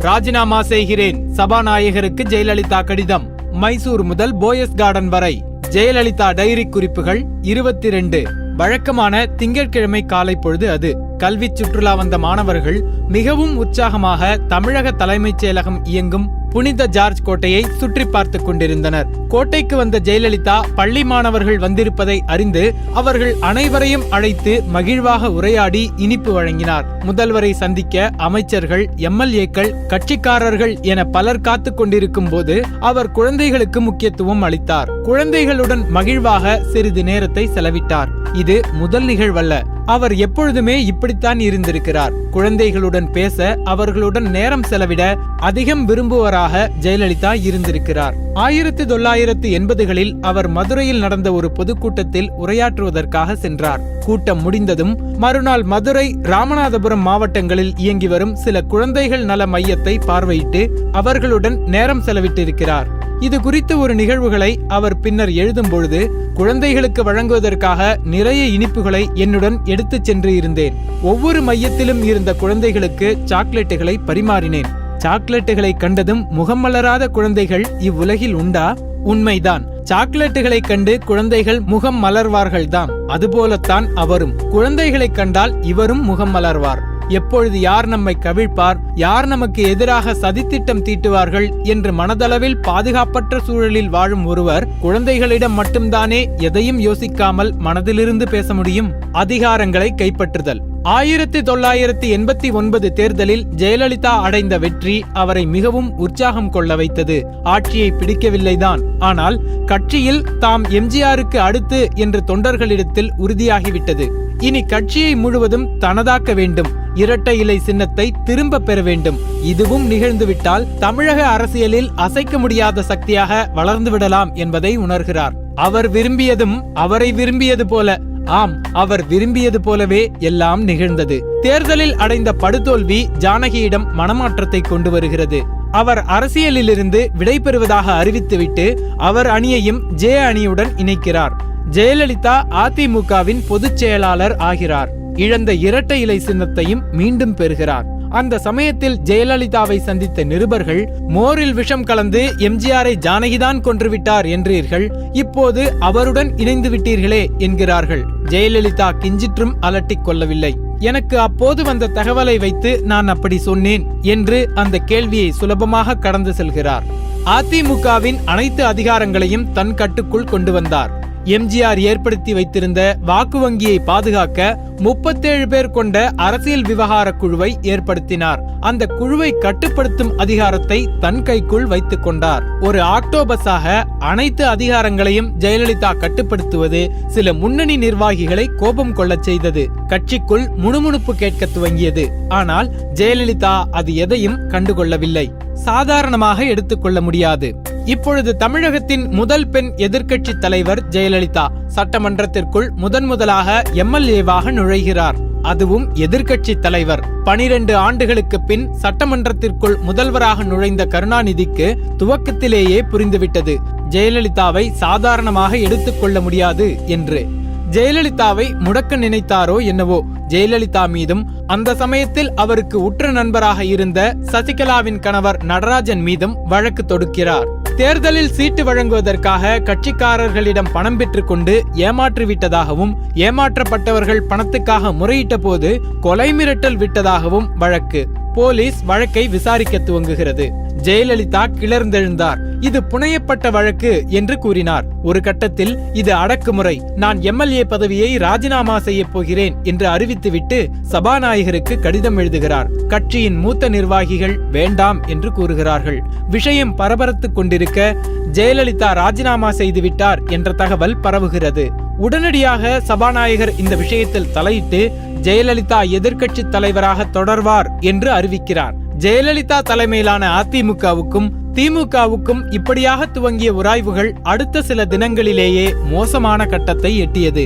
ராஜினாமா செய்கிறேன். சபாநாயகருக்கு ஜெயலலிதா கடிதம். மைசூர் முதல் போயஸ் கார்டன் வரை. ஜெயலலிதா டைரி குறிப்புகள் இருபத்தி ரெண்டு வழக்கமான திங்கட்கிழமை காலை பொழுது அது. கல்வி சுற்றுலா வந்த மாணவர்கள் மிகவும் உற்சாகமாக தமிழக தலைமைச் செயலகம் இயங்கும் புனித ஜார்ஜ் கோட்டையை சுற்றி பார்த்து கொண்டிருந்தனர். கோட்டைக்கு வந்த ஜெயலலிதா பள்ளி மாணவர்கள் வந்திருப்பதை அறிந்து அவர்கள் அனைவரையும் அழைத்து மகிழ்வாக உரையாடி இனிப்பு வழங்கினார். முதல்வரை சந்திக்க அமைச்சர்கள் எம்எல்ஏக்கள் கட்சிக்காரர்கள் என பலர் காத்துக் கொண்டிருக்கும் போது அவர் குழந்தைகளுக்கு முக்கியத்துவம் அளித்தார். குழந்தைகளுடன் மகிழ்வாக சிறிது நேரத்தை செலவிட்டார். இது முதல் நிகழ்வல்ல. அவர் எப்பொழுதுமே இப்படித்தான் இருந்திருக்கிறார். குழந்தைகளுடன் பேச அவர்களுடன் நேரம் செலவிட அதிகம் விரும்புவராக ஜெயலலிதா இருந்திருக்கிறார். ஆயிரத்தி தொள்ளாயிரத்து எண்பதுகளில் அவர் மதுரையில் நடந்த ஒரு பொதுக்கூட்டத்தில் உரையாற்றுவதற்காக சென்றார். கூட்டம் முடிந்ததும் மறுநாள் மதுரை ராமநாதபுரம் மாவட்டங்களில் இயங்கி வரும் சில குழந்தைகள் நல மையத்தை பார்வையிட்டு அவர்களுடன் நேரம் செலவிட்டிருக்கிறார். இது குறித்து ஒரு நிகழ்வுகளை அவர் பின்னர் எழுதும் பொழுது குழந்தைகளுக்கு வழங்குவதற்காக நிறைய இனிப்புகளை என்னுடன் எடுத்துச் சென்று இருந்தேன். ஒவ்வொரு மையத்திலும் இருந்த குழந்தைகளுக்கு சாக்லேட்டுகளை பரிமாறினேன். சாக்லேட்டுகளை கண்டதும் முகம் மலராத குழந்தைகள் இவ்வுலகில் உண்டா? உண்மைதான். சாக்லேட்டுகளை கண்டு குழந்தைகள் முகம் மலர்வார்கள்தான் அதுபோலத்தான் அவரும். குழந்தைகளை கண்டால் இவரும் முகம் மலர்வார். எப்பொழுது யார் நம்மை கவிழ்ப்பார் யார் நமக்கு எதிராக சதித்திட்டம் தீட்டுவார்கள் என்று மனதளவில் பாதுகாப்பற்ற சூழலில் வாழும் ஒருவர் குழந்தைகளிடம் மட்டும்தானே எதையும் யோசிக்காமல் மனதிலிருந்து பேச முடியும்? அதிகாரங்களை கைப்பற்றுதல். ஆயிரத்தி தொள்ளாயிரத்தி எண்பத்தி ஒன்பது தேர்தலில் ஜெயலலிதா அடைந்த வெற்றி அவரை மிகவும் உற்சாகம் கொள்ள வைத்தது. ஆட்சியை பிடிக்கவில்லைதான். ஆனால் கட்சியில் தாம் எம்ஜிஆருக்கு அடுத்து என்று தொண்டர்களிடத்தில் உறுதியாகிவிட்டது. இனி கட்சியை முழுவதும் தனதாக்க வேண்டும். இரட்டை இலை சின்னத்தை திரும்ப பெற வேண்டும். இதுவும் நிகழ்ந்துவிட்டால் தமிழக அரசியலில் அசைக்க முடியாத சக்தியாக வளர்ந்துவிடலாம் என்பதை உணர்கிறார். அவர் விரும்பியதும் அவரை விரும்பியது போல ஆம் அவர் விரும்பியது போலவே எல்லாம் நிகழ்ந்தது. தேர்தலில் அடைந்த படுதோல்வி ஜானகியிடம் மனமாற்றத்தை கொண்டு வருகிறது. அவர் அரசியலிலிருந்து விடைபெறுவதாக அறிவித்துவிட்டு அவர் அணியையும் ஜே அணியுடன் இணைக்கிறார். ஜெயலலிதா அதிமுகவின் பொதுச் செயலாளர் ஆகிறார். இழந்த இரட்டை இலை சின்னத்தையும் மீண்டும் பெறுகிறார். அந்த சமயத்தில் ஜெயலலிதாவை சந்தித்த நிருபர்கள் மோரில் விஷம் கலந்து எம்ஜிஆரை ஜானகிதான் கொன்றுவிட்டார் என்றீர்கள் இப்போது அவருடன் இணைந்து விட்டீர்களே என்கிறார்கள். ஜெயலலிதா கிஞ்சிற்றும் அலட்டிக் கொள்ளவில்லை. எனக்கு அப்போது வந்த தகவலை வைத்து நான் அப்படி சொன்னேன் என்று அந்த கேள்வியை சுலபமாக கடந்து செல்கிறார். அதிமுகவின் அனைத்து அதிகாரங்களையும் தன் கட்டுக்குள் கொண்டு வந்தார். எம்ஜிஆர் ஏற்படுத்தி வைத்திருந்த வாக்கு வங்கியை பாதுகாக்க முப்பத்தேழு பேர் கொண்ட அரசியல் விவகார குழுவை ஏற்படுத்தினார். அந்த குழுவை கட்டுப்படுத்தும் அதிகாரத்தை தன் கைக்குள் வைத்துக் கொண்டார். ஒரு ஆக்டோபஸாக அனைத்து அதிகாரங்களையும் ஜெயலலிதா கட்டுப்படுத்துவது சில முன்னணி நிர்வாகிகளை கோபம் கொள்ளச் செய்தது. கட்சிக்குள் முணுமுணுப்பு கேட்க துவங்கியது. ஆனால் ஜெயலலிதா அது எதையும் கண்டுகொள்ளவில்லை. சாதாரணமாக எடுத்துக்கொள்ள முடியாது. இப்பொழுது தமிழகத்தின் முதல் பெண் எதிர்க்கட்சி தலைவர் ஜெயலலிதா சட்டமன்றத்திற்குள் முதன் முதலாக எம்எல்ஏவாக நுழைகிறார். அதுவும் எதிர்க்கட்சி தலைவர். பனிரெண்டு ஆண்டுகளுக்கு பின் சட்டமன்றத்திற்குள் முதல்வராக நுழைந்த கருணாநிதிக்கு துவக்கத்திலேயே புரிந்துவிட்டது. ஜெயலலிதாவை சாதாரணமாக எடுத்துக்கொள்ள முடியாது என்று. ஜெயலலிதாவை முடக்க நினைத்தாரோ என்னவோ ஜெயலலிதா மீதும் அந்த சமயத்தில் அவருக்கு உற்ற நண்பராக இருந்த சசிகலாவின் கணவர் நடராஜன் மீதும் வழக்கு தொடுக்கிறார். தேர்தலில் சீட்டு வழங்குவதற்காக கட்சிக்காரர்களிடம் பணம் பெற்றுக்கொண்டு ஏமாற்றிவிட்டதாகவும் ஏமாற்றப்பட்டவர்கள் பணத்துக்காக முறையிட்ட போது கொலை மிரட்டல் விட்டதாகவும் வழக்கு. போலீஸ் வழக்கை விசாரிக்க துவங்குகிறது. ஜெயலலிதா கிளர்ந்தெழுந்தார். இது புனையப்பட்ட வழக்கு என்று கூறினார். ஒரு கட்டத்தில் இது அடக்குமுறை. நான் எம்எல்ஏ பதவியை ராஜினாமா செய்ய போகிறேன் என்று அறிவித்துவிட்டு சபாநாயகருக்கு கடிதம் எழுதுகிறார். கட்சியின் மூத்த நிர்வாகிகள் வேண்டாம் என்று கூறுகிறார்கள். விஷயம் பரபரத்துக் கொண்டிருக்க ஜெயலலிதா ராஜினாமா செய்துவிட்டார் என்ற தகவல் பரவுகிறது. உடனடியாக சபாநாயகர் இந்த விஷயத்தில் தலையிட்டு ஜெயலலிதா எதிர்க்கட்சி தலைவராக தொடர்வார் என்று அறிவிக்கிறார். ஜெயலலிதா தலைமையிலான அதிமுகவுக்கும் திமுகவுக்கும் இப்படியாக துவங்கிய உராய்வுகள் அடுத்த சில தினங்களிலேயே மோசமான கட்டத்தை எட்டியது.